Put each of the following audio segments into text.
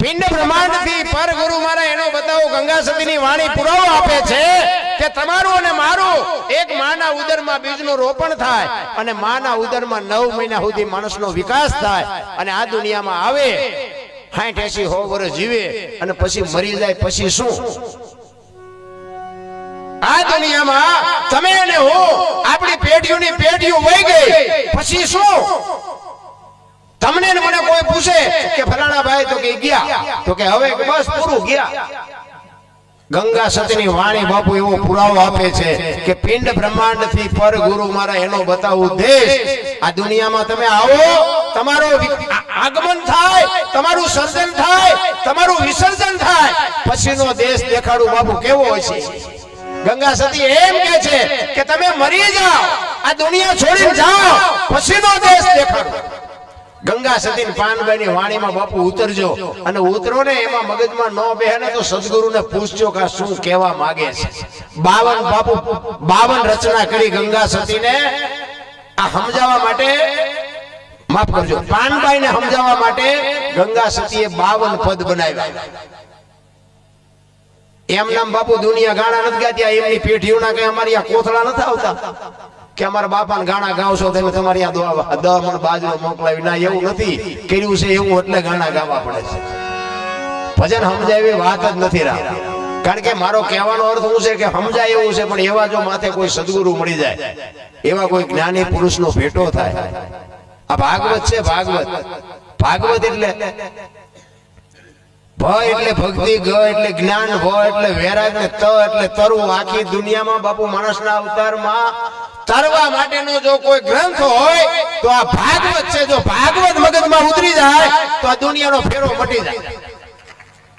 પિંડ બ્રહ્માંડથી પર ગુરુ મારા એનો બતાવો, ગંગા સતીની વાણી પુરાવો આપે છે કે તમારું અને મારું એક માના ઉદરમાં બીજનું રોપણ થાય અને માના ઉદરમાં નવ મહિના સુધી માણસનો વિકાસ થાય અને આ દુનિયામાં આવે, હાઠ એસી હો વર્ષ જીવે અને પછી મરી જાય પછી શું? આ દુનિયામાં તમે અને હું આપણી પેઢીઓની પેઢીઓ વહી ગઈ, પછી શું? તમને મને કોઈ પૂછે કે ફલાણા ભાઈ તો કે ગયા. તો કે હવે બસ પૂરું ગયા. ગંગા સતની વાણી બાપુ એવો પુરાવો આપે છે કે પિંડ બ્રહ્માંડથી પર ગુરુ મારા એનો બતાવું દેશ. આ દુનિયામાં તમે આવો, તમારો આગમન થાય, તમારું સર્જન થાય, તમારું વિસર્જન થાય. પછીનો દેશ દેખાડું બાપુ કેવો હોય છે ગંગા સતી એમ કે છે કે તમે મરી જાઓ, આ દુનિયા છોડી જાઓ, પછીનો દેશ દેખાડો. ગંગા સતી પાનભાઈ વાણીમાં બાપુ ઉતરજો અને ઉતરો ને એમાં મગજમાં ન બેહે ને તો સદગુરુને પૂછજો કે શું કહેવા માંગે છે. બાવન બાપુ, બાવન રચના કરી ગંગા સતીને. આ સમજાવવા માટે માફ કરજો પાનભાઈ ને સમજાવવા માટે ગંગા સતીએ બાવન પદ બનાવ્યા. એમ નામ બાપુ દુનિયા ગાણા નથી ગાતી એમની પેઢીઓના કઈ અમારી આ કોથળા નથી આવતા? કે અમારા બાપાને ગાણા ગાવશો તમે તમારી આ બાજરો મોકલાવી. ના, એવું નથી. કર્યું છે એવું એટલે ગાણા ગાવા પડે છે. ભજન સમજાય એવી વાત જ નથી રાહ કારણ કે મારો કહેવાનો અર્થ શું છે કે સમજાય એવું છે, પણ એવા જો માથે કોઈ સદગુરુ મળી જાય, એવા કોઈ જ્ઞાની પુરુષનો ભેટો થાય. આ ભાગવત છે ભાગવત. ભાગવત એટલે ભ એટલે ભક્તિ ગ એટલે જ્ઞાન ભ એટલે વૈરાગ ને ત એટલે તરવું. આખી દુનિયામાં બાપુ માણસના અવતારમાં તરવા માટેનો જો કોઈ ગ્રંથ હોય, તો આ ભાગવત છે. જો ભાગવત મગજમાં ઉતરી જાય, તો આ દુનિયાનો ફેરો મટી જાય.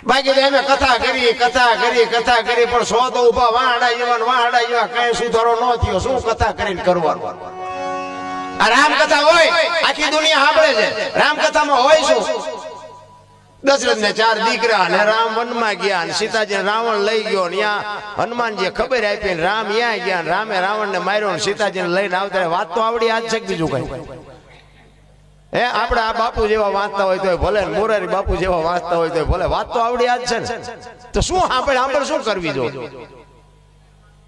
બાકી તો કથા કરી કથા કરી કથા કરી, પણ સો તો ઊભા વાહડા જેવા વાહડા યુવા કઈ સુધારો ન થયો. શું કથા કરીને કરવાનું? આ રામકથા હોય, આખી દુનિયા સાંભળે છે. રામકથામાં હોય શું? દશરથ ને ચાર દીકરા ને રામ વનમાં ગયા સીતાજી રાવણ લઈ ગયો ત્યાં હનુમાનજી ખબર આપી રામ ત્યાં ગયા રામે રાવણ ને માર્યો સીતાજી ને લઈને આવતા વાત તો આવડી આજ છે બીજું કઈ? હે આપણે આ બાપુ જેવા વાંચતા હોય તો ભલે મોરારી બાપુ જેવા વાંચતા હોય તો ભલે વાત તો આવડી આજ છે ને? તો શું આપણે આપણે શું કરવી જો?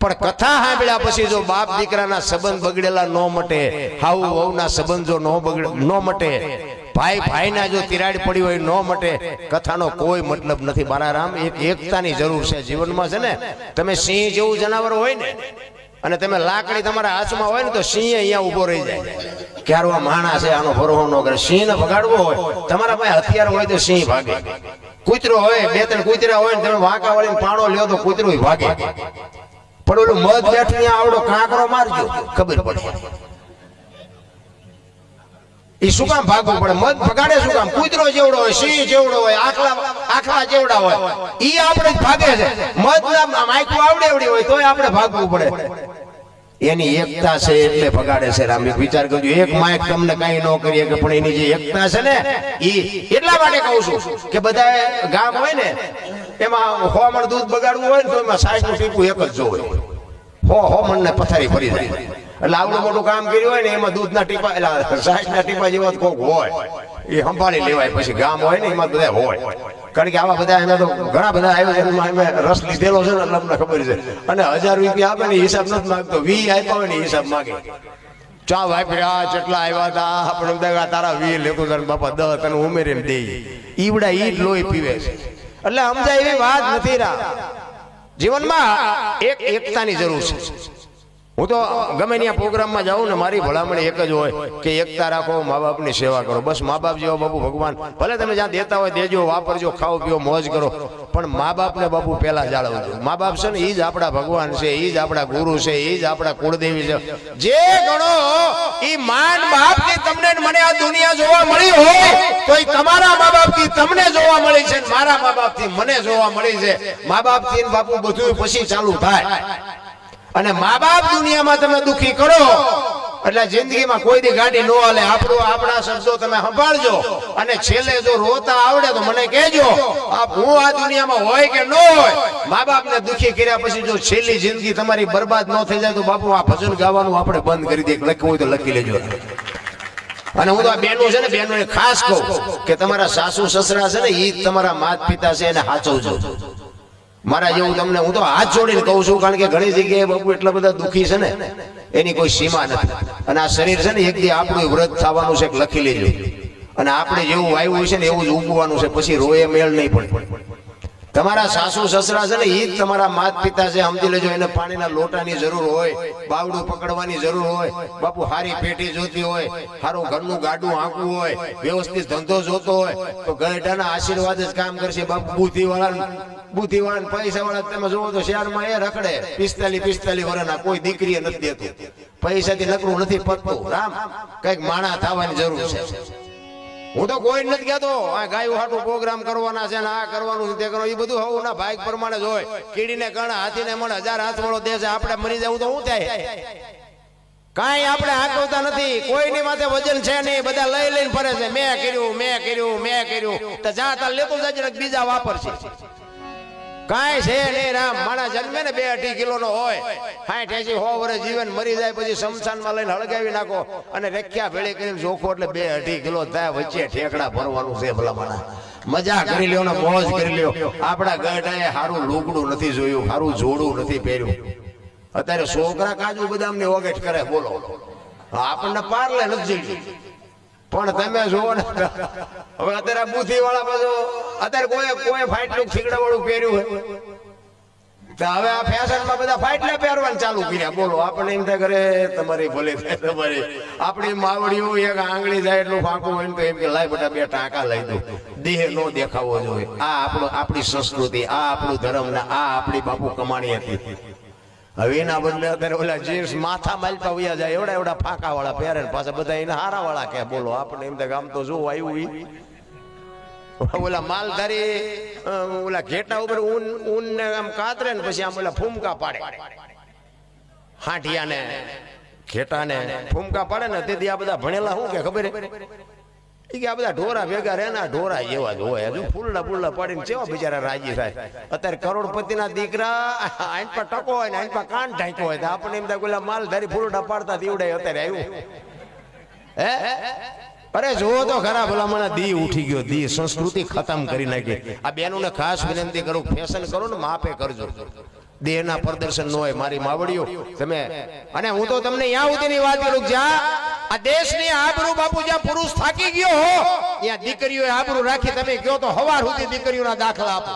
પણ કથા સાંભળ્યા પછી જો બાપ દીકરાના સંબંધ બગડેલા ન મટે હાઉ વહુના સંબંધ જો ન બગડે ન મટે ભાઈ, ભાઈના જો તિરાડ પડી હોય ન મટે, કથાનો કોઈ મતલબ નથી. બાલારામ, એક એકતાની જરૂર છે જીવનમાં છે ને, તમે સિંહ જેવું જનાવર હોય ને, અને તમે લાકડી તમારા હાથમાં હોય ને, તો સિંહ અહીંયા ઊભો રહી જાય. ક્યારો આ માણસ છે, આનો ફરવો ન કરે. સિંહને ભગાડવો હોય, તમારા પાસે હથિયાર હોય તો સિંહ ભાગે. કૂતરો હોય, બે ત્રણ કૂતરા હોય ને, તમે વાંકા વાળીને પાણો લ્યો તો કૂતરો ભાગે. પણ ઓલું મધ બેઠું આવડો કાંકરો મારજો, ખબર પડે. એ શું કામ ભાગવું પડે? મધ ભગાડે શું કામ? કૂતરો જેવડો હોય, સિંહ જેવડો હોય, આખલા આખલા જેવડા હોય. ઈ આપણે ભાગે છે. ના માયકું આવડે એવડી હોય તોય આપણે ભાગવું પડે. એની એકતા છે એટલે ભગાડે છે રામ. વિચાર કરજો, એક માયક તમને કઈ ન કરીએ કે પણ એની જે એકતા છે ને, ઈ એટલા માટે કહું છું કે બધા ગામ હોય ને, એમાં હોમણ દૂધ બગાડવું હોય ને તો એમાં સાઈડનું ટીપું એક જ જોવે હો હોમણ ને પથારી ફરી જાય. એટલે આવડું મોટું કામ કર્યું હોય ને, એમાં દૂધના ટીપા, એટલે સાઈડના ટીપા જેવા કોક હોય. એ સંભાળી લેવાય, પછી ગામ હોય ને, એમાં બધા હોય. કારણ કે આવા બધા એના તો ઘણા બધા આયોજનમાં અમે રસ લીધેલો છે ને, એટલે ખબર છે. અને હજાર રૂપિયા આપે ને હિસાબ નથી માગતો. વી આપ્યા હોય ને હિસાબ માગે. ચા વાપર્યા ચટલા આવ્યા હતા આપણે બધા તારા વી લેતો તને બાપા દહ તને ઉમેરીને દે. ઈવડા ઈ લોહી પીવે છે. એટલે સમજાય એવી વાત નથી રા. જીવનમાં એક એકતાની જરૂર છે. હું તો ગમે ત્યાં પ્રોગ્રામમાં જાઉં ને મારી ભલામણ એક જ હોય કે એકતા રાખો મા બાપની સેવા કરો. બસ મા બાપ જેવો બાપુ ભગવાન. ભલે તમે જ્યાં દેતા હોય દેજો, વાપરજો, ખાઓ, પીઓ, મોજ કરો, પણ મા બાપને બાપુ પહેલાં જાળવજો. મા બાપ છે ને એ જ આપણા ભગવાન છે એ જ આપણા ગુરુ છે એ જ આપણા કુળદેવી છે. જે ગણો એ માન બાપથી તમને મને આ દુનિયા જોવા મળી હોય, તો એ તમારા મા બાપથી તમને જોવા મળી છે મારા મા બાપથી મને જોવા મળી છે. મા બાપથી બાપુ બધું પછી ચાલુ થાય. અને મા બાપ દુનિયામાં તમે દુખી કરો. એટલે જિંદગીમાં કોઈ દી ગાડી નો હાલે. આપણો આપણા શબ્દો તમે સંભાળજો. અને છેલ્લે જો રોતા આવડે તો મને કહેજો આ હું આ દુનિયામાં હોય કે ન હોય? મા બાપને દુખી કર્યા પછી જો છેલ્લી જિંદગી તમારી બરબાદ ન થઈ જાય તો બાપુ, આ ભજન ગાવાનું આપણે બંધ કરી દે લખવું હોય તો લખી લેજો. અને હું તો આ બેનો છે ને બેનો ખાસ કહું કે તમારા સાસુ, સસરા છે ને એ તમારા માત પિતા છે એને હાચવજો. મારા જેવું તમને હું તો હાથ જોડીને કહું છું કારણ કે ઘણી જગ્યાએ બાપુ એટલા બધા દુખી છે ને એની કોઈ સીમા નથી. અને આ શરીર છે ને એક દી આપણું વ્રત થવાનું છે લખી લેજો. અને આપણે જેવું વાયુ છે ને એવું જ ઉગવાનું છે પછી રોએ મેળ નહીં પડે. તમારા સાસુ, સસરા છે ને જ તમારા માત પિતા છે. સમજી લેજો, એને પાણીના લોટાની જરૂર હોય, બાવડું પકડવાની જરૂર હોય, બાપુ હારી પેટી જોતી હોય સારું ઘરનું ગાડું હાંકવું હોય, વ્યવસ્થિત ધંધો જોતો હોય, તો ગઢાના આશીર્વાદ જ કામ કરશે. બાપુ બુદ્ધિવાળા બુદ્ધિવાળા બુદ્ધિ પૈસા વાળા તમે જોવો તો શહેરમાં એ રખડે. પિસ્તાલી પિસ્તાલી વર્ષના કોઈ દીકરીએ નથી દેતું. પૈસાથી નકરું નથી પતતું. રામ, કંઈક માણા થવાની જરૂર છે. હું તો કોઈ નથી કહેતો, આ ગાયું હાટું પ્રોગ્રામ કરવાના છે ને આ કરવાનું છે તે કરવાનું એ બધું હોવું ના ભાગ પ્રમાણે જ હોય. કીડીને કણ હાથીને મણ હજાર હાથ વાળો દેશ આપણે મરી જવું તો શું થાય? કાંઈ આપણે હાંકવતા નથી, કોઈની માથે વજન છે નહીં, બધા લઈ લઈને ફરે છે, મેં કર્યું મેં કર્યું મેં કર્યું. તો જા તાર લેતો જાય બીજા વાપરશે. કાંઈ છે નહીં, રામ. માણસ જન્મે ને બે અઢી કિલો નો હોય સાઠ એસી હો વર્ષ જીવન મરી જાય, પછી શમશાનમાં લઈને હળગાવી નાખો અને રેખ્યા ભેળી કરીને જોખો એટલે બે અઢી કિલો થાય, વચ્ચે ઠેકડા ભરવાનું છે ભલા માણા મજા કરી લ્યો ને મોજ કરી લ્યો. આપણા ગઢાએ સારું લુગડું નથી જોયું સારું જોડું નથી પહેર્યું. અત્યારે છોકરા કાજુ બદામની ઓગેટ કરે, બોલો. આપણને પાર્લે નથી જોયું. પણ તમે જુઓ ને. હવે અત્યારે બુદ્ધિ વાળા બધો અત્યારે કોઈ કોઈ ફાઈટલું થીગડા વાળું પહેર્યું હોય. તો હવે આ ફેશનમાં બધા ફાઈટલા પહેરવાનું ચાલુ કર્યા. બોલો આપણે એમ થાય કરે તમારી ભલે થાય તમારી. આપણી માવડીઓ એક આંગળી જાય એટલું ફાંકું હોય તો એમ કે લાય બધા બે ટાંકા લઈ દો. દેહ નો દેખાવો જોઈએ. આ આપણો આપણી સંસ્કૃતિ આ આપણું ધર્મ ને આ આપણી બાપુ કમાણી હતી. હવે એના બદલે અત્યારે ઓલા જીન્સ માથા માલતા વયા જાય, એવડા એવડા ફાંકા વાળા પહેરે પાછા બધા એના હારા વાળા કે બોલો આપણે એમ આમ તો જો આવ્યું ઓલા માલધારી ઓલા ઘેટા ઉપર ઊન ઊન ને આમ કાતરે ને પછી આમ ઓલા ફૂમકા પાડે. હાંઠિયા ને ઘેટા ને ફૂમકા પાડે ને તેથી આ બધા ભણેલા શું કે ખબર? કે આ બધા ઢોરા ભેગા રહે ના ઢોરા જેવા જ હોય. હજુ ફૂલડા ફૂલડા પાડીને કેવા બિચારા રાજી થાય. અત્યારે કરોડપતિના દીકરા આઈન પર ટકો હોય ને આઈન પર કાન ઢાંકો હોય. આપણને એમ થાય કે ઓલા માલધારી ફૂલડા પાડતા દીવડાય અત્યારે આવ્યું. હે? અરે જોવો તો ખરા ભલામણ દી ઉઠી ગયો. દી સંસ્કૃતિ ખતમ કરી નાખી. આ બેનોને ખાસ વિનંતી કરું ફેશન કરો ને માપે કરજો. દેહના પ્રદર્શન ન હોય મારી માવડીઓ. તમે અને હું તો તમને યા સુધીની વાત કરું જ્યાં આ દેશની આબરૂ બાપુ જ્યાં પુરુષ થાકી ગયો હો, ત્યાં દીકરીઓએ આબરૂ રાખી તમે ગયો તો હવાર સુધી દીકરીઓના દાખલા આપો.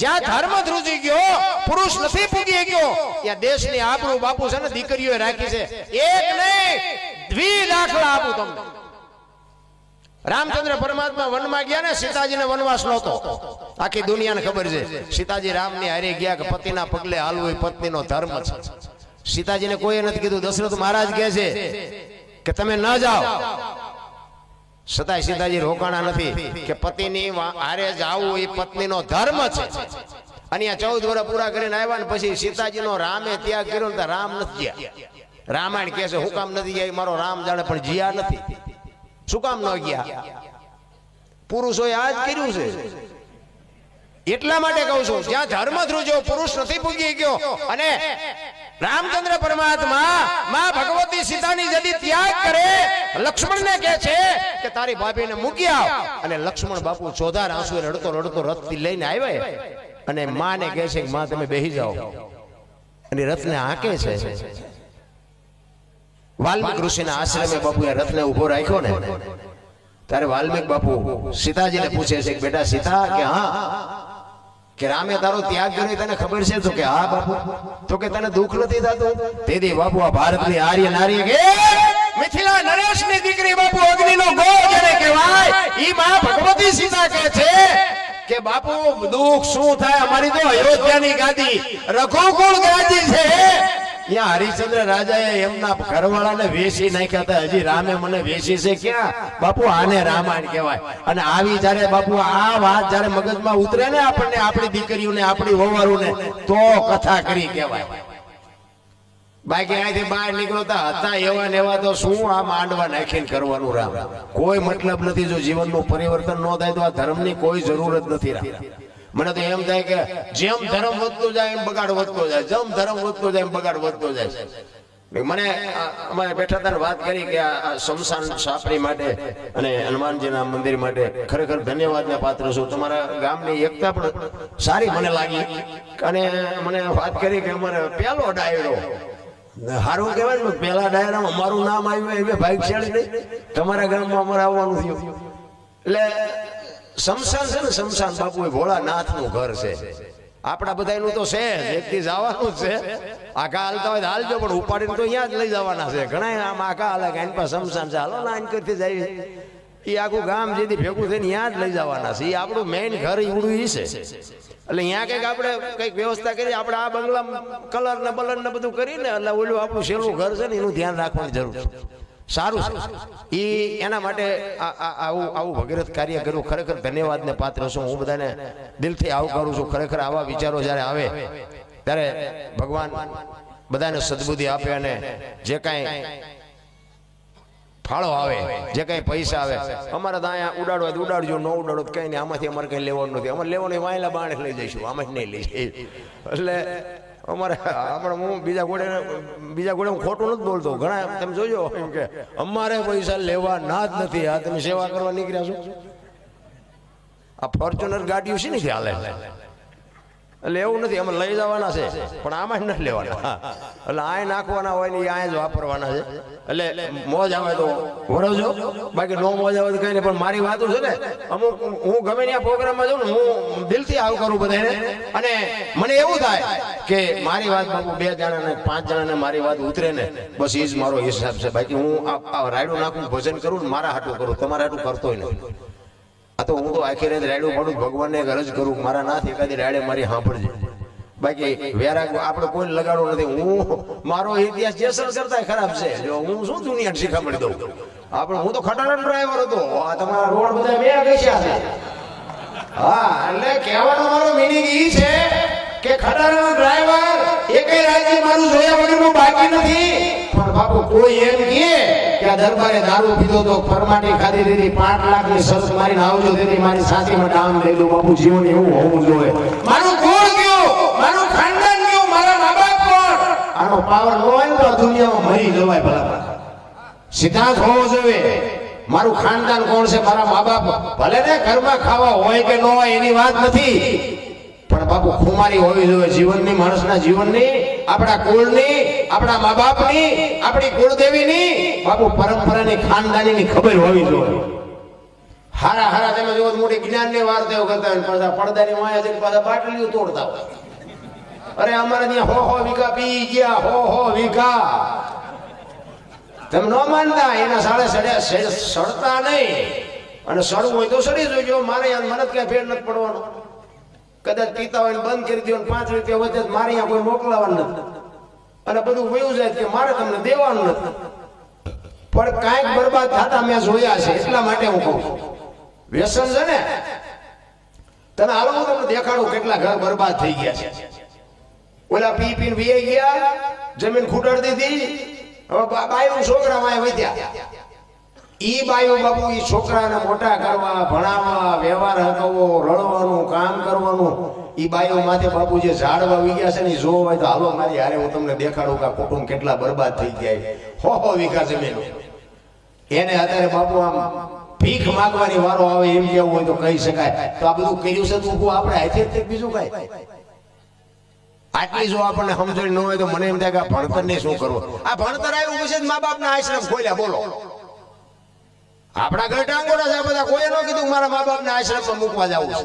જ્યાં ધર્મ ધ્રુજી ગયો, પુરુષ નથી પૂગી ગયો, ત્યાં દેશની આબરૂ બાપુ છે ને દીકરીઓએ રાખી છે. એક નહીં, દ્વિ દાખલા આપું તમને. રામચંદ્ર પરમાત્મા વનમાં ગયા ને, સીતાજીને વનવાસ નહોતો. આખી દુનિયાને ખબર છે. સીતાજી રામની હારે ગયા કે પતિના પગલે હાલવું એ પત્નીનો ધર્મ છે. સીતાજીને કોઈએ નથી કીધું, દશરથ મહારાજ કહે છે કે તમે ન જાઓ. સદાય સીતાજી રોકાણા નથી કે પતિની હારે જાવું એ પત્નીનો ધર્મ છે. અને ચૌદ વર્ષ પૂરા કરીને આવ્યા ને પછી સીતાજીનો રામે ત્યાગ કર્યો ને રામ નથી રામાયણ કહે છે, હું કામ નથી ગયા મારો રામ જાણે, પણ જીયા નથી. શું કામ ન ગયા? પુરુષોએ આ જ કર્યું છે. એટલા માટે કહું છું, જ્યાં ધર્મ ધ્રુજો પુરુષ નથી પૂગી ગયો, અને રામચંદ્ર પરમાત્મા માં ભગવતી સીતાની જદી ત્યાગ કરે, લક્ષ્મણને કહે છે કે તારી ભાભીને મૂકી આવ. અને લક્ષ્મણ બાપુ ચોધાર આંસુ રડતો રડતો રથથી લઈને આવ્યા અને માને કહે છે કે માં, તમે બેહી જાઓ. અને રથને હાંકે છે. વાલ્મીક ઋષિના આશ્રમે બાપુએ રથને ઊભો રાખ્યો ને. ત્યારે વાલ્મીક બાપુ સીતાજીને પૂછે છે કે બેટા સીતા કે હા? કે રામે તારો ત્યાગ કર્યો તને ખબર છે? તો કે, હા, બાપુ. તો કે, તને દુઃખ નથી થતું? તેથી બાપુ, આ ભારતની આર્ય નારી કે મિથિલા નરેશની દીકરી બાપુ અગ્નિનો ગો જેને કહેવાય, ઈ માં ભગવતી સીતા કહે છે. કે, બાપુ, દુઃખ શું થાય? અમારી તો અયોધ્યાની ગાદી રઘુકુળ ગાદી છે. ત્યાં હરિશ્ચંદ્ર રાજાએ એમના ઘરવાળાને વેસી નાખ્યા હતા. હજી રામે મને વેસી છે ક્યાં? બાપુ, આને રામાયણ કહેવાય. અને આવી જયારે બાપુ, આ વાત જયારે મગજમાં ઉતરે ને આપણને, આપણી દીકરીઓને, આપણી વવારોને તો કથા કરી કહેવાય. બાકી અહીંથી બહાર નીકળો તો હતા એવા ને એવા તો શું આ માંડવા નાખીને કરવાનું રામ? કોઈ મતલબ નથી, જો જીવનનું પરિવર્તન ન થાય તો આ ધર્મની કોઈ જરૂરત નથી રામ. મને તો એમ થાય કે જેમ ધર્મ વધતો જાય, એમ બગાડ વધતો જાય. જેમ ધર્મ વધતો જાય, એમ બગાડ વધતો જાય. મને અમારે બેઠા હતા વાત કરી કે આ શમશાન સાપરી માટે અને હનુમાનજીના મંદિર માટે ખરેખર ધન્યવાદને પાત્ર છું તમારા ગામની એકતા પણ સારી મને લાગી. અને મને વાત કરી કે અમારે પહેલો ડાયરો. સારું કહેવાય ને પહેલા ડાયરામાં મારું નામ આવ્યું, એ ભાગશાળી નહીં. તમારા ગામમાં અમારે આવવાનું થયું. એટલે શમશાન છે ને શમશાન બાપુ એ ભોળાનાથનું ઘર છે. આપણા બધાનું તો છે જ, એક જવાનું જ છે. આખા હાલતા હોય હાલજો પણ ઉપાડીને તો અહીંયા જ લઈ જવાના છે. ઘણા આમ આખા હાલે આની પાસે શમશાન છે. હાલો ના આની કરતી જાય એ આખું ગામ જેથી ભેગું થઈને ત્યાં જ લઈ જવાના છે. એ આપણું મેઇન ઘર ઈવડું ઈ છે. એટલે અહીંયા કંઈક આપણે કંઈક વ્યવસ્થા કરી આપણે આ બંગલા કલર ને બલર ને બધું કરીને એટલે ઓલું આપણું છેલ્લું ઘર છે ને એનું ધ્યાન રાખવાની જરૂર છે. સારું એ એના માટે આવું આવું ભગીરથ કાર્ય કર્યું. ખરેખર ધન્યવાદને પાત્ર છું. હું બધાને દિલથી આવકારું છું. ખરેખર આવા વિચારો જ્યારે આવે, ત્યારે ભગવાન બધાને સદબુદ્ધિ આપે અને જે કાંઈ ફાળો આવે, જે કાંઈ પૈસા આવે, અમારે તો અહીંયા ઉડાડો ઉડાડજો, ન ઉડાડો કંઈ નહીં. આમાંથી અમારે કંઈ લેવાનું નથી. અમારે લેવાનું વાયલા બાણે લઈ જઈશું. આમાં જ નહીં લઈ જઈએ. એટલે અમારે આપણે હું બીજા ગોળે બીજા ગોળે હું ખોટું નથી બોલતો. ઘણા તમે જોજો એમ કે અમારે પૈસા લેવા ના જ નથી. આ તમે સેવા કરવા નીકળ્યા છો? આ ફોર્ચ્યુનર ગાડીઓ છે ને ચાલે હાલે? એટલે એવું નથી, અમે લઈ જવાના છે. પણ આમાં જ નથી લેવાના. એટલે આય નાખવાના હોય ને એ આય જ વાપરવાના છે. એટલે મોજ આવે તો વરવજો બાકી નો મોજ આવે તો કઈ નહીં, પણ મારી વાતો છે ને, અમુક હું ગમે ત્યાં પ્રોગ્રામમાં જાઉં ને, હું દિલથી આવું કરું બધાને અને મને એવું થાય કે મારી વાત બાપુ બે જણાને, પાંચ જણાને મારી વાત ઉતરે ને, બસ એ જ મારો હિસાબ છે. બાકી હું આ આ રાયડું નાખું, ભજન કરું ને, મારા હાટું કરું. તમારા હાટું કરતોય નથી આ તો હું તો આખી રાત રાયડું પડું, ભગવાનને અરજ કરું કે મારા નાથ એકાદી રાયડે મારી સાંભળજે. બાકી વેરા આપણે કોઈ લગાડવું નથી. હું મારો ઇતિહાસ જેસલ કરતા ખરાબ છે. જો હું શું દુનિયા શીખામણી દઉં? આપણે હું તો ખટારા ડ્રાઈવર હતો. આ તમારા રોડ બધા બે કશ્યા છે. હા, એટલે કહેવાનો મારો મિનિંગ ઈ છે કે ખટારાનો ડ્રાઈવર એકે રાજ્ય મારું જોયા વગરનું બાકી નથી. પણ બાપુ, કોઈ એમ કહે કે આ દરબારે દારૂ પીધો તો ફરમાટી ખાધી દીધી. પાંચ લાખની શરત મારીને આવજો દીધી મારી સાચીમાં ડામ લઈ બાપુ, જીવન એવું હોવું જોઈએ. મારું કોણ કયો મારું ખાનદાન કયું મારા મા બાપ કોણ આનો પાવર ન હોય તો દુનિયામાં મરી જવાય ભલા. સિદ્ધાંત હોવો જોઈએ. મારું ખાનદાન કોણ છે? મારા મા બાપ ભલે ને ઘરમાં ખાવા હોય કે ન હોય એની વાત નથી. બાપુ ખુમારી હોવી જોઈએ જીવનની, માણસના જીવનની, આપણા કુળની, આપણા મા બાપની આપણી કુળદેવીની, બાપુ પરંપરાની, ખાનદાનીની ખબર હોવી જોઈએ. હારા હારા, તમે જોવો મોટી જ્ઞાનની વાર્તાઓ કરતા હોય પાછા પડદાની માયા જઈને પાછા બાટલીઓ તોડતા હોય. અરે અમારે ત્યાં હો હો, વીઘા પી ગયા, હો હો, વીઘા. તમે ન માનતા, એના સાડે સડે, સડતા નહીં. અને સડવું હોય તો સડી જોઈજો મારે યાર મને ક્યાં ફેર નથી પડવાનો. કદાચ પીતા હોય બંધ કરી દો પાંચ રૂપિયા વચ્ચે મારી અહીંયા કોઈ મોકલાવાનું નથી. અને બધું વયું જાય કે મારે તમને દેવાનું નથી. પણ કાંઈક બરબાદ થતા મેં જોયા છે, એટલા માટે હું કહું વ્યસન છે ને તને હાલો હું તમને દેખાડું કેટલા ઘર બરબાદ થઈ ગયા છે. ઓલા પી પીને વીએ ગયા, જમીન ખૂટાડી દીધી, હવે બાયું છોકરા માં વધ્યા. ઈ બાયો બાપુ ઈ છોકરાને મોટા કરવા ભણાવવા, વ્યવહાર હકવો રળવાનું કામ કરવાનું, ઈ બાયો માથે બાપુ જે ઝાડવા વાવી ગયા છે ને જો હોય તો હાલો મારી હારે હું તમને દેખાડું કે કુટુંબ કેટલા બરબાદ થઈ ગયા હો હો, વિકાસ જમીન એને અત્યારે બાપુ આમ ભીખ માંગવાની વારો આવે એમ કેવું હોય તો કહી શકાય. તો આ બધું કર્યું છે તો આપણે હાથે બીજું કઈ? આટલી જો આપણને સમજણ ન હોય તો મને એમ થાય કે ભણતર ને શું કરવું? આ ભણતર આવ્યું જ મા બાપના આશ્રમ ખોલ્યા, બોલો. આપણા ઘર ટાંગોડા છે બધા કોઈએ ન કીધું મારા મા બાપના આશ્રમમાં મૂકવા જવું છે.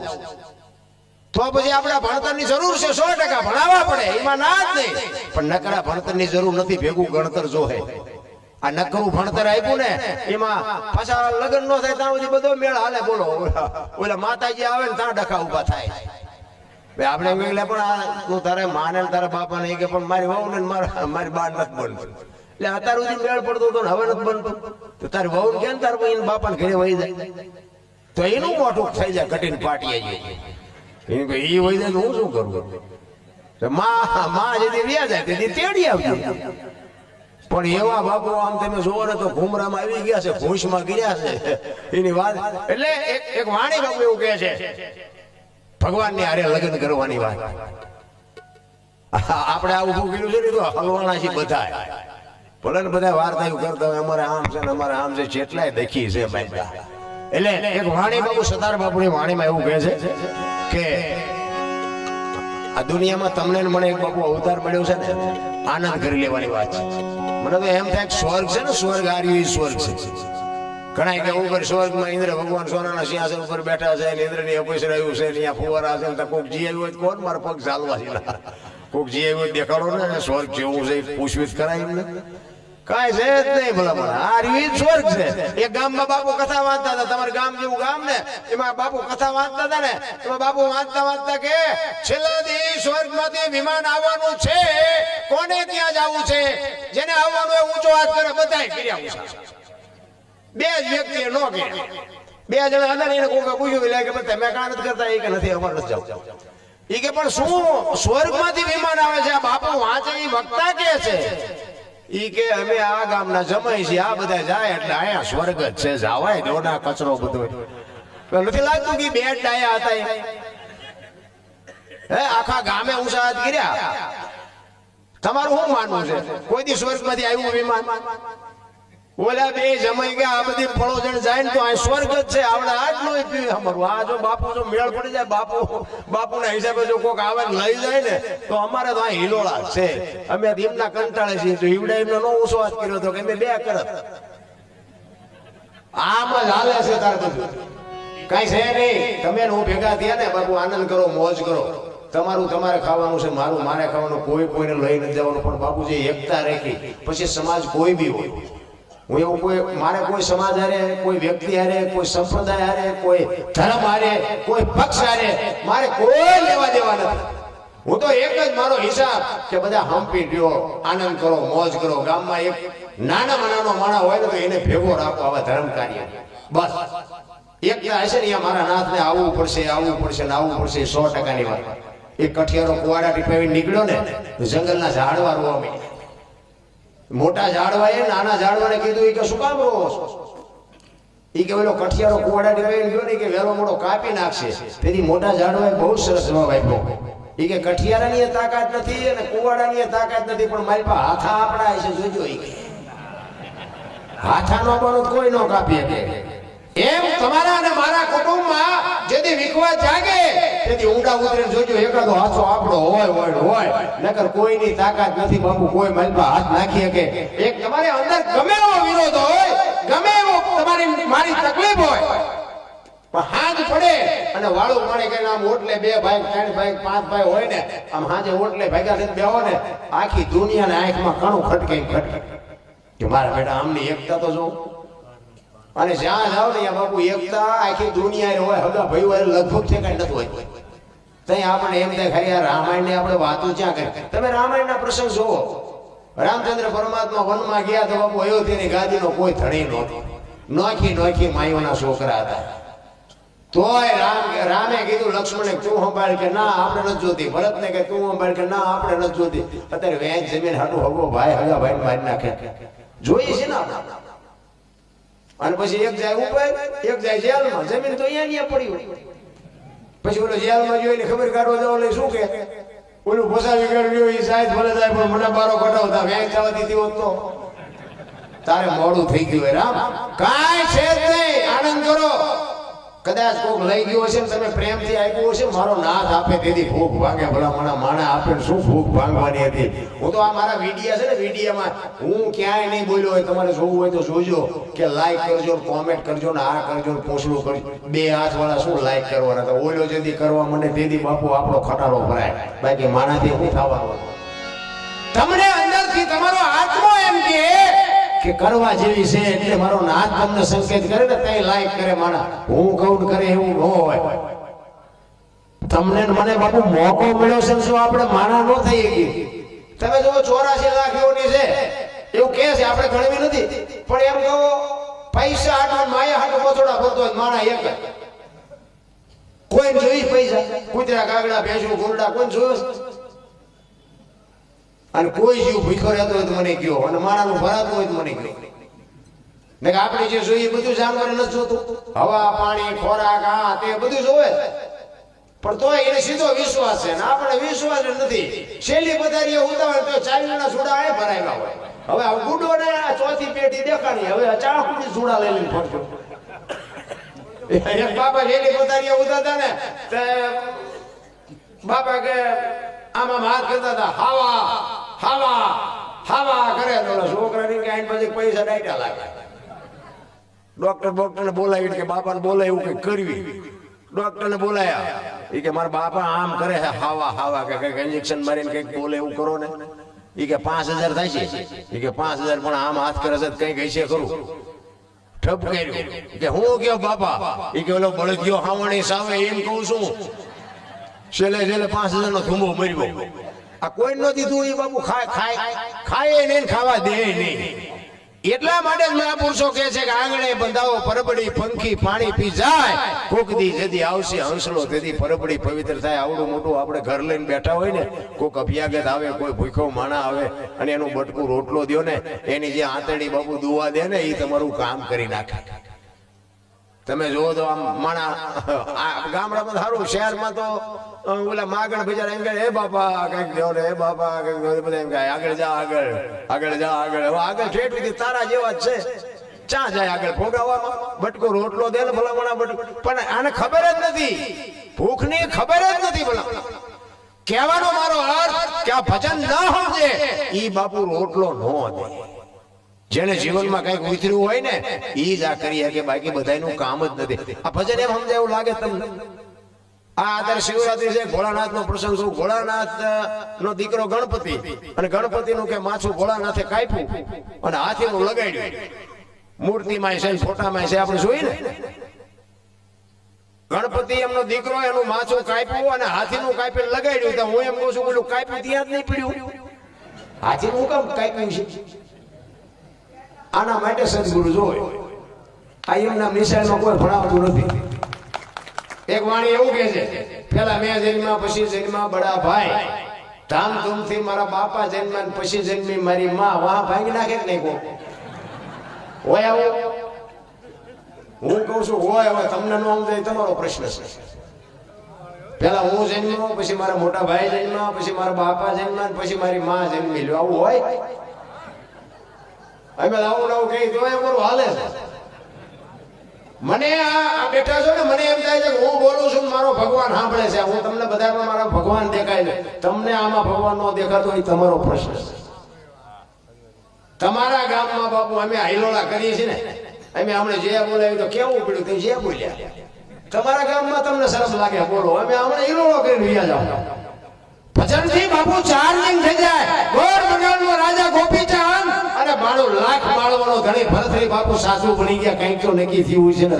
તો પછી આપણા ભણતરની જરૂર છે સો ટકા ભણાવવા પડે એમાં ના જ નહીં. પણ નકરા ભણતરની જરૂર નથી ભેગું ગણતર જોહે આ નકરું ભણતર આપ્યું ને એમાં પાછા લગ્ન નો થાય ત્યાં સુધી બધો મેળ હાલે બોલો. ઓલા- માતાજી આવે ને ત્યાં ડખા ઊભા થાય. બે આપણે કહીએ, પણ તું તારે માને તારા બાપા ને કે પણ મારી વહુ ને મારા મારી બાર નથી બનતું. એટલે અત્યાર સુધી મેળ પડતો હતો હવે નથી બનતો. તો તારી વહુ કે તારા બાપા ઘરે વહી જાય. તો એનું મોટું થઈ જાય ઘટીને પાટી આવી કહે, ઈ વહી જાય તો હું શું કરું? માં માં જેથી વ્યા જાય તેથી તેડી આવજો. પણ એવા બાપુ આમ તમે જોવો ને તો ઘુમરામાં આવી ગયા છે ઘૂંસમાં ગયા છે. એની વાત એટલે એક વાણી બાપુ એવું કહે છે ભગવાનની હારે લગ્ન કરવાની વાત. આપણે આવું કર્યું છે ને તો હલવાના છે બધા ભલે ને બધા વાર્તાઓ કરતા હોય, અમારે આમ છે ને અમારે આમ છે, જેટલાય દેખી છે બાઈકા એટલે એક વાણી બાબુ સતાર બાપુની વાણીમાં એવું કહે છે કે આ દુનિયામાં તમને મને એક બાપુ અવતાર મળ્યો છે ને, આનંદ કરી લેવાની વાત છે. મને તો એમ થાય સ્વર્ગ છે ને, સ્વર્ગ આર્યું એ સ્વર્ગ છે. ઘણા કે ઉપર સ્વર્ગમાં ઇન્દ્ર ભગવાન સોનાના સિંહાસન ઉપર બેઠા છે ઇન્દ્રની અપેસર રહ્યું છે ત્યાં ફુવારા છે તો કોક જી આવ્યું હોય કોણ મારા પગ ચાલવા છે? કોક જી આવ્યું દેખાડો ને, સ્વર્ગ જેવું છે એ પૂછવી કરાય એમને. કાંઈ છે જ નહીં ભલા મને આ રીત સ્વર્ગ છે. એ ગામમાં બાપુ કથા વાંચતા હતા. તમારે ગામ જેવું ગામ ને? એમાં બાપુ કથા વાંચતા હતા ને? એમાં બાપુ વાંચતા વાંચતા કે છેલ્લા દી સ્વર્ગમાંથી વિમાન આવવાનું છે. કોને ત્યાં જવું છે? જેને આવવાનું એ ઊંચો હાથ કરે બધાય કર્યા બે જ વ્યક્તિએ નો કર્યા બે જણા ને, એને કોઈ પૂછ્યું, એટલે કે તમે કાં નથી કરતા. એ કે, નથી, અમારે નથી જવું. એ કે, પણ શું? સ્વર્ગમાંથી વિમાન આવે છે? આ બાપુ વાંચે એ વક્તા કે છે? ઈ કે અમે આ ગામના જમાઈ છીએ. આ બધા જાય એટલે અહીંયા સ્વર્ગ જ છે. જાવાય દોડા, કચરો બધો. નથી લાગતું કે બે ડાયા હતા? હે, આખા ગામે ઊંચા કર્યા. તમારું શું માનવું છે? કોઈ દી સ્વર્ગમાંથી આવ્યું વિમાન? ઓલા બે જમાઈ ગયા, આ બધી ફળો જણ જાય ને તો આ સ્વર્ગ જ છે આપણે આટલું જ પીવું અમારું. આ જો બાપુ જો મેળ પડી જાય, બાપુ, બાપુના હિસાબે જો કોક આવે લઈ જાય ને, તો અમારે તો આ હિલોળા છે. અમે એમના કંટાળે છીએ, તો હિવડા એમનો નો હાથ કર્યો તો કે અમે બે કરત. આમાં લાલે છે તાર બધું કઈ છે નહીં. તમે હું ભેગા થયા ને, બાપુ, આનંદ કરો, મોજ કરો. તમારું તમારે ખાવાનું છે, મારું મારે ખાવાનું, કોઈ કોઈને લઈ નથી જવાનું. પણ બાપુજી, એકતા રાખી. પછી સમાજ કોઈ બી હોય. હું એવું કોઈ મારે કોઈ સમાજ હારે, કોઈ વ્યક્તિ હારે, કોઈ સંપ્રદાય હારે, કોઈ ધર્મ હારે, કોઈ પક્ષ હારે, મારે કોઈ લેવા દેવા નથી. હું તો એક જ મારો હિસાબ કે બધા હંપી રહ્યો, આનંદ કરો, મોજ કરો. ગામમાં એક નાનામાં નાનો માણા હોય ને તો એને ભેગો રાખો આવા ધર્મ કાર્ય. બસ. એક હશે ને મારા મારા નાથને આવવું પડશે આવવું પડશે ને આવવું પડશે, સો ટકાની વાત. એ કઠિયારો કુવાડા ટીપાવી નીકળ્યો ને જંગલના ઝાડવા રોવા માંડ્યા. મોટા ઝાડવાએ એ નાના ઝાડવાને કીધું એ કે શું કામ રોવો એ કે પેલો કઠિયારો કુવાડા ટીપાવીને ગયો ને કે વેલો મોડો કાપી નાખશે. તેથી મોટા ઝાડવાએ બહુ સરસ જવાબ આપ્યો. ઈ કે કઠિયારાની એ તાકાત નથી અને કુવાડાની તાકાત નથી, પણ મારી પાસે હાથા આપણા છે, જોજો એ હાથા નો બનો કોઈ નો કાપી શકે. એમ તમારા અને મારા કુટુંબમાં જેથી વિખવા જાગે, તેથી ઊંડા ઉતરીને જોજો, એકાદો હાથો આપણો હોય હોય હોય. નકર કોઈની તાકાત નથી, બાપુ, કોઈ મનમાં હાથ નાખી શકે. એક તમારે અંદર ગમે એવો વિરોધ હોય, ગમે એવો તમારી, મારી તકલીફ હોય, પણ હાથ પડે અને વાળું પાણી કે આમ બે ભાઈ ત્રણ ભાઈ પાંચ ભાઈ હોય ને, આમ હાજે ઓટલે ભેગા થઈને ને, આખી દુનિયાને આંખમાં કણું ખટકે ખટકે. કે મારા બેટા, આમની એકતા તો જોઉં અને જ્યાં જાવ ને બાપુ એકતા, આખી દુનિયા હોય હવે ભાઈ હોય, લગભગ છે કઈ નથી હોય. ત્યાં આપણે એમ થાય રામાયણની આપણે વાતો ક્યાં કરી? તમે રામાયણ ના પ્રસંગ જોવો રામચંદ્ર પરમાત્મા વનમાં ગયા તો બાપુ અયોધ્યાની ગાદીનો કોઈ ધણી નહોતો. નોખી નોખી માયોના છોકરા હતા. તોય રામ રામે કીધું, લક્ષ્મણે, તું સંભાળ કે ના, આપણે નથી જોતી. ભરતને કે તું સંભાળ કે ના, આપણે નથી જોતી. અત્યારે વેચ જમીન હાટું હગો ભાઈ હગા ભાઈ મારી નાખે. જોઈએ છે ને આપણે. અને પછી એક જાય ઉપર, એક જાય જેલમાં. જમીન તો અહીંયા અહીંયા પડી પછી ઓલો જેલમાં જોઈને ખબર કાઢવા જાવ એટલે શું કે? ઓલું ફસાવી ગયો એ સાહેબ ભલે જાય, પણ મને બારો કટાવતા વેચ જવા દીધી હોત તો. તારે મોડું થઈ ગયું હોય રામ કાંઈ છે જ નહીં. આનંદ કરો. કદાચ કોક લઈ ગયો હશે તમે પ્રેમથી આપ્યું હશે મારો નાથ આપે તેથી ભૂખ ભાંગે ભલા મને માણા આપે શું ભૂખ ભાંગવાની હતી? હું તો આ મારા વિડીયા છે ને વિડીયામાં, હું ક્યાંય નહીં બોલ્યો હોય, તમારે જોવું હોય તો જોજો કે લાઈક કરજો કોમેન્ટ કરજો ને આ કરજો ને પોસડું કરજો. બે હાથ વાળા શું લાઈક કરવાના? હતા ઓલો જેથી કરવા મને તેથી બાપુ આપણો ખટારો ભરાય. બાકી માણાથી શું થવાનું તમને અંદરથી તમારો આત્મો એમ કે કે કરવા જેવી છે એટલે મારો નાથ તમને સંકેત કરે ને તઈ લાઈક કરે માણા. હું કહું કરે એવું ન હોય. તમને મને બાપુ મોકો મળ્યો છે શું આપણે માણા ન થઈ ગઈ તમે જો ચોરાશી લાખ એવોની છે. એવું કે છે, આપણે ગણવી નથી. પણ એમ કહો, પૈસા હાટો માયા હાટ મથોડા ભરતો હોય માણા એક. કોઈ જોઈ પૈસા. કુતરા કાગડા ભેંસું ગુંડા કોઈ જોયો? અને કોઈ જીવ ભૂખ્યો રહેતો હોય તો મને કયો અને માણાનું ભરાતું હોય તો મને ને કે આપણે જે જોઈએ બધું જાનવર નથી જોતું. હવા, પાણી, ખોરાક આ તે બધું જોવે પણ તોય એને સીધો વિશ્વાસ છે ને આપણે વિશ્વાસ નથી. છેલ્લી પધારી ઉતાવળ, તો ચાવીના સુડા એ ભરાયેલા હોય. હવે આ ગુડો ને ચોથી પેટી દેખાણી હવે ચાકુની સુડા લઈ લઈને ફરજો. એક બાપા છેલ્લી પધારી ઉતારતા ને, તે બાપા કે આમ હાથ કરતા હતા. હાવા હાવા હાવા કરે તો છોકરાની કે આઈને પછી પૈસા ડાયટા લાગે. ડોક્ટર ડોક્ટરને બોલાવી કે બાપાને એવું કંઈક કરવી. ડોક્ટરને બોલાયા. એ કે મારા બાપા આમ કરે છે, હાવા હાવા કે કંઈક ઇન્જેક્શન મારીને કંઈક બોલે એવું કરો ને. એ કે પાંચ હજાર થાય છે. એ કે પાંચ હજાર પણ આમ હાથ કરે છે કંઈક હશે કરું ઠપ કર્યું. કે હું કયો બાપા? એ કે ઓલો બળદિયો હાવણી સાવે એમ કહું છું. છેલ્લે છેલ્લે પાંચ હજાર નો થુંબો મર્યો. આ કોઈ નથી દીધું એ બાબુ ખાય ખાય ખાય ખાવા દે નહીં. એટલા માટે જ મહાપુરુષો કહે છે કે આંગણે બંધાવો, પરબડી, પંખી, પાણી પી જાય. કોક દી જેથી આવશે હંસલો, તેથી પરબડી પવિત્ર થાય. આવડું મોટું આપણે ઘર લઈને બેઠા હોય ને, કોક અભ્યાગત આવે, કોઈ ભૂખો માણા આવે, અને એનું બટકું રોટલો દ્યો ને, એની જે આંતળી બાપુ દુવા દે ને એ તમારું કામ કરી નાખે. તમે જુઓ તો આમ માણા ગામડામાં સારું, શહેરમાં તો ઓલા માગણ બજાર એમ કહે હે બાપા, કંઈક દેવો ને, હે બાપા, કંઈક દેવો બધા એમ કહે આગળ જા, આગળ આગળ જા, આગળ. હવે આગળ ઠેઠ સુધી તારા જેવા જ છે. ચા જાય આગળ? ભોગાવામાં બટકો, રોટલો દે ને ભલામણા બટકો પણ આને ખબર જ નથી. ભૂખની ખબર જ નથી ભલા. કહેવાનો મારો અર્થ કે આ ભજન ન સમજે, ઈ બાપુ રોટલો નો દે. જેને જીવનમાં કંઈક ઉતર્યું હોય ને એ જ આ કરી શકે, બાકી બધાયનું કામ જ નથી. આ ભજન એમ સમજાય એવું લાગે તમને? આ આદર શિવરાત્રી છે ભોળાનાથ નો પ્રસંગ શું? ભોળાનાથ નો દીકરો ગણપતિ, અને ગણપતિ નું કે માછું ભોળાનાથે કાપ્યું, અને હાથી નું લગાડ્યું. મૂર્તિમાં છે ફોટામાં છે, આપણે જોઈએ ને? ગણપતિ એમનો દીકરો, એનું માછું કાપ્યું અને હાથી નું કાપી લગાડ્યું. તો હું એમ કહું છું બોલું કાપ્યું ત્યાં જ નહીં પીડ્યું. હાથી નું કામ કાપ્યું છે. આના માટે સદગુરુ જોવે. આ એમના મિસાઈલમાં કોઈ ભણાવતું નથી. એક વાણી એવું કહે છે, પેલા મેં જન્મ પછી જન્મ બડા ભાઈ. ધામધૂમથી મારા બાપા જન્મ્યા ને પછી જન્મી મારી માં. વાહ, ભાંગી નાખે કે નહીં કો હોય આવું? હું કહું છું, હોય હવે તમને નો સમજાય, તમારો પ્રશ્ન છે. પેલા હું જન્મ્યો, પછી મારા મોટા ભાઈ જન્મ્યા, પછી મારા બાપા જન્મ્યા પછી મારી માં જન્મી લો આવું હોય? અમે આવું નવું કહી, તો એ મારું હાલે છે. મને આ બેઠા છો ને, મને એમ થાય છે કે હું બોલું છું મારો ભગવાન સાંભળે છે. હું તમને બધામાં મારા ભગવાન દેખાય છે. તમને આમાં ભગવાન નો દેખાતો હોય તમારો પ્રશ્ન છે. તમારા ગામમાં બાપુ અમે હાઈલોળા કરીએ છીએ ને, અમે હમણાં જે બોલાવ્યું તો કેવું પડ્યું તમે જે બોલ્યા? તમારા ગામમાં તમને સરસ લાગે, બોલો. અમે હમણાં હિલોળો કરીને રહ્યા જાઓ. ભજનથી બાપુ ચાર્જિંગ થઈ જાય. ગોર બંગાળનો રાજા ગોપીચંદ. અને મારો લાખ માળવાનો ધણી ભરતરી બાપુ સાસુ બની ગયા. કંઈક તો નક્કી થયું છે ને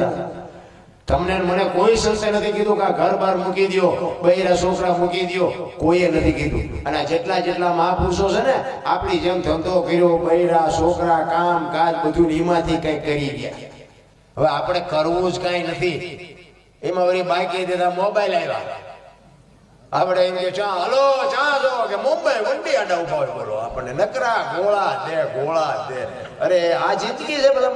તમને મને કોઈ સંસ્થા નથી કીધું કે ઘર બાર મૂકી દો બૈરા છોકરા મૂકી દ્યો. કોઈએ નથી કીધું. અને જેટલા જેટલા મહાપુરુષો છે ને, આપણી જેમ ધંધો કર્યો, બૈરા, છોકરા, કામ, કાજ બધું એમાંથી કંઈક કરી ગયા. હવે આપણે કરવું જ કાંઈ નથી. એમાં વળી બાકી દેતા મોબાઈલ આવ્યા. આપણે એમ કે ચા હલો ચા જો કે મુંબઈ વંડી આડા ઊભા હોય, બોલો. આપણને નકરા ગોળા દે ગોળા દે. અરે, આ જિંદગી છે બધા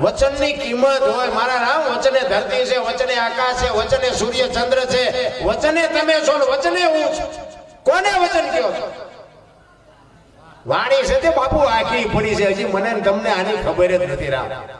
વચનની કિંમત હોય, મારા રામ, વચને ધરતી છે, વચને આકાશ છે, વચને સૂર્ય, ચંદ્ર છે. વચને તમે છો વચને હું છું. કોને વચન કયો છો? વાણી છે તે બાપુ, આખી પડી છે. હજી મને તમને આની ખબર જ નથી રામ.